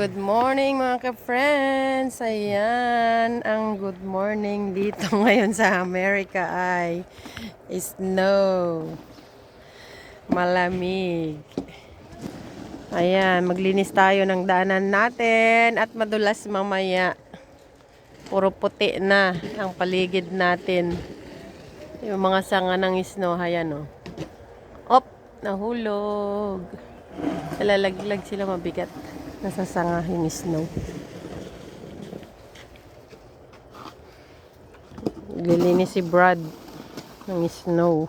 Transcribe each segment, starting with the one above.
Good morning mga ka-friends! Ayan, ang good morning dito ngayon sa Amerika ay snow. Malamig. Ayan, maglinis tayo ng daanan natin at madulas mamaya. Puro puti na ang paligid natin. Yung mga sanga ng snow, ayan o. Op, nahulog. Nalalaglag sila mabigat. Nasasanga yung snow. Lilinis si Brad ng snow.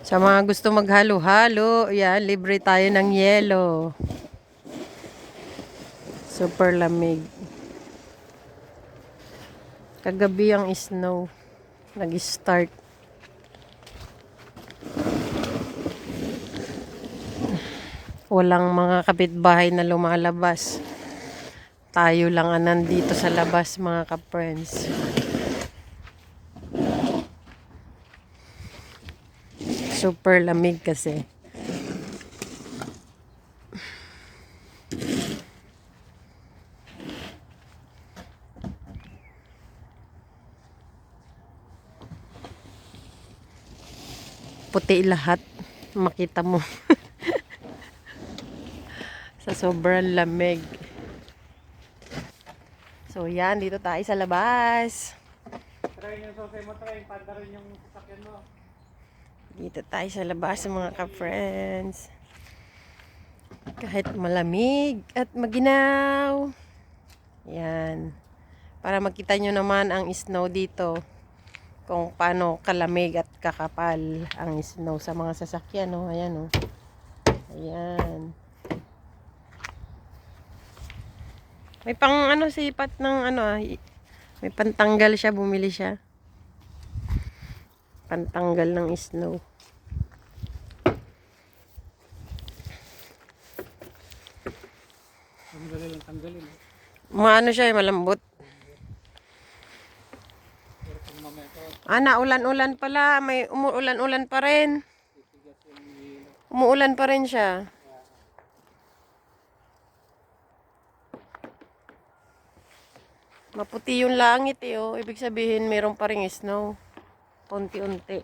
Sa mga gusto maghalo-halo, yan, libre tayo ng yelo. Super lamig. Kagabi ang snow. Nag-start. Walang mga kapitbahay na lumalabas. Tayo lang ang nandito sa labas mga ka-friends. Super lamig kasi. Puti lahat. Makita mo. Sobrang lamig. So yan, dito tayo sa labas. Try yung sosay mo, try. Panda rin yung sasakyan mo. Dito tayo sa labas mga ka-friends. Kahit malamig at maginaw. Yan. Para makita nyo naman ang snow dito. Kung paano kalamig at kakapal ang snow sa mga sasakyan. Oh. Ayan oh. Ayan. May pang ano sipat ng ano ah, may pantanggal siya, bumili siya. Pantanggal ng snow. Ang dali lang tanggalin. eh. Maano siya, eh, malambot. Ah, naulan-ulan pala. May umuulan-ulan pa rin. Umuulan pa rin siya. Maputi yung langit eh, oh. Ibig sabihin, meron pa rin snow. Unti-unti.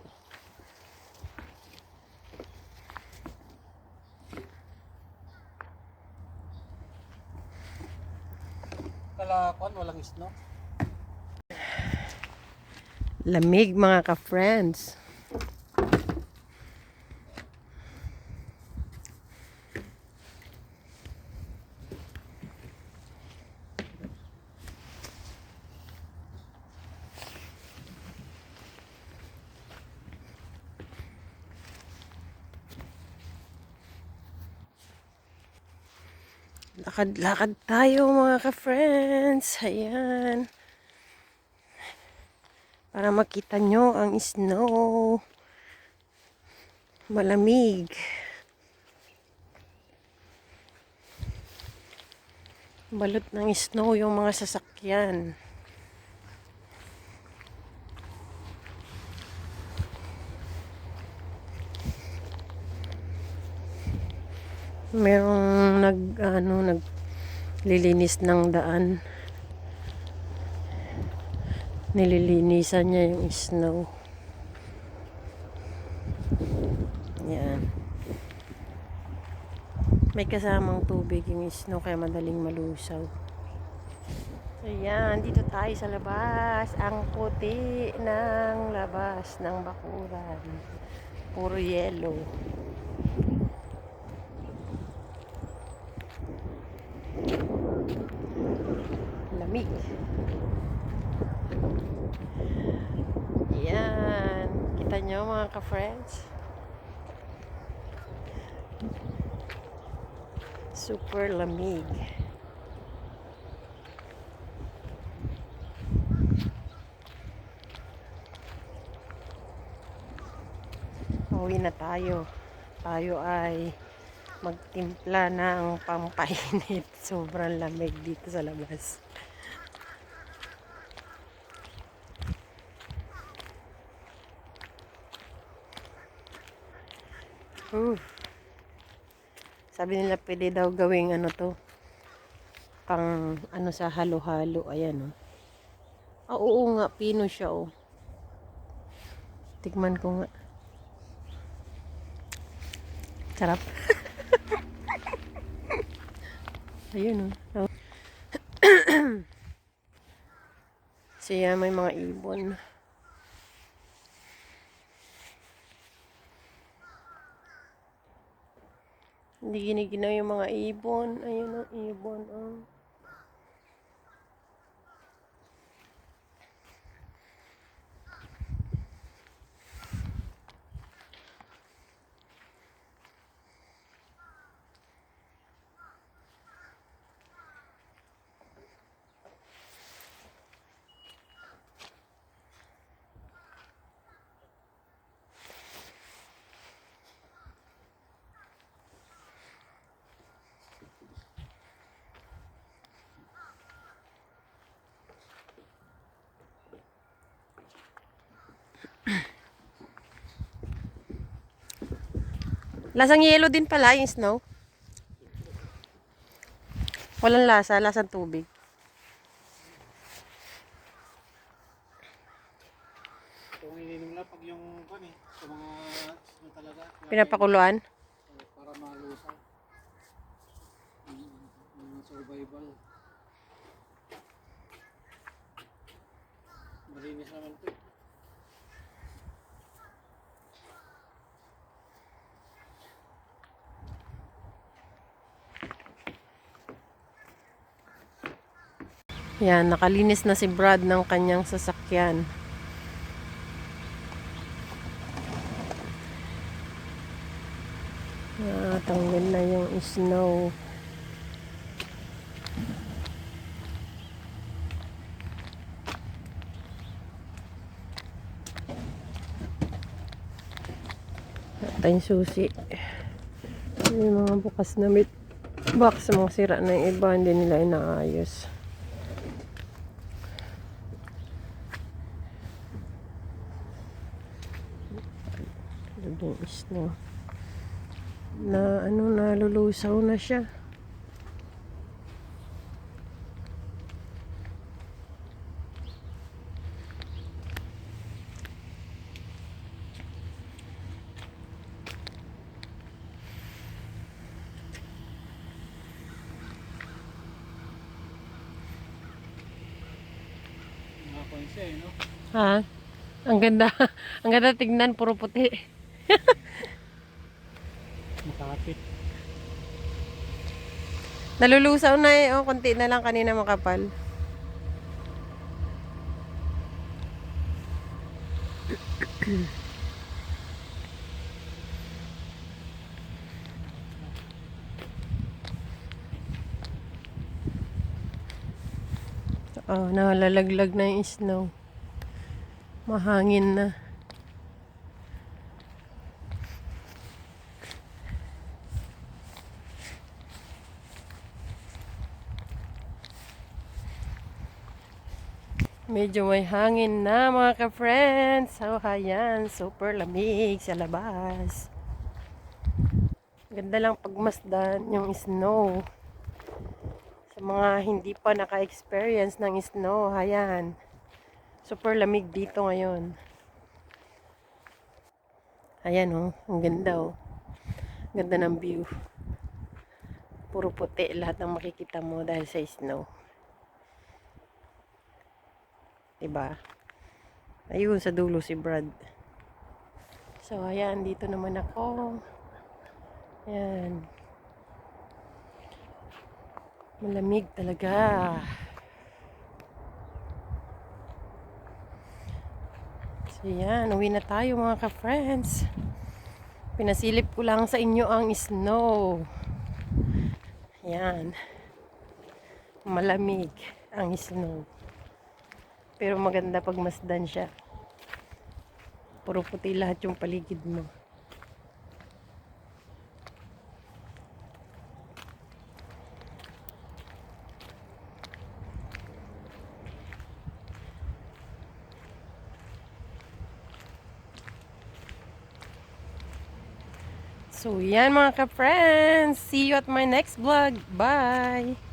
Kalakuan, walang snow. Lamig mga ka-friends. Lakad-lakad tayo mga ka-friends. Ayan. Para makita nyo ang snow. Malamig. Balot ng snow yung mga sasakyan. Merong nag ano nag lilinis ng daan. Nililinisan niya yung snow. Yan. May kasamang tubig yung snow kaya madaling malusaw. Ayan, dito tayo sa labas. Ang puti ng labas ng bakuran. Puro yellow. Lamig. Yan. Kita nyo mga ka-friends? Super lamig. Uwi na tayo. Tayo ay magtimpla ng pampainit. Sobrang lamig dito sa labas. Uh. Sabi nila pwede daw gawing ano to. Pang ano sa halo-halo. Ayan oh. Ah, oo nga. Pino siya oh. Tikman ko nga. Sarap. Ayun oh. Oh. Siya may mga ibon. Hindi giniginaw yung mga ibon. Ayun ang ibon. Oh. Lasang yelo din pala yung snow. Walang lasa, lasang tubig. Kung ininom lang pag yung kwan eh. Sa mga ano talaga. Pinapakuluan. eh, Para malusaw. Mm, Mga survival. Malinis naman to. Yan, nakalinis na si Brad ng kanyang sasakyan. Ah, tanggal na yung snow. Yung susi. May mga bukas na mit box, mga sira na yung iba, hindi nila inaayos. No. Na ano nalulusaw na siya. Ha? Ang ganda. Ang ganda tignan, puro puti. Makapit. Nalulusaw na eh. Oh, konti na lang kanina makapal. Oh, nalalaglag na yung snow. Mahangin na. Medyo may hangin na mga ka-friends. So, ayan, super lamig sa labas. Ganda lang pagmasdan yung snow. Sa mga hindi pa naka-experience ng snow, ayan. Super lamig dito ngayon. Ayan oh, ang ganda oh. Ganda ng view. Puro puti lahat ng makikita mo dahil sa snow. Diba? Ayun, sa dulo si Brad. So, ayan, dito naman ako. Ayan. Malamig talaga. So, yan. Uwi na tayo mga ka-friends. Pinasilip ko lang sa inyo ang snow. Yan. Malamig ang snow. Pero maganda pag masdan siya. Puro puti lahat yung paligid mo. So, yan mga ka-friends. See you at my next vlog. Bye!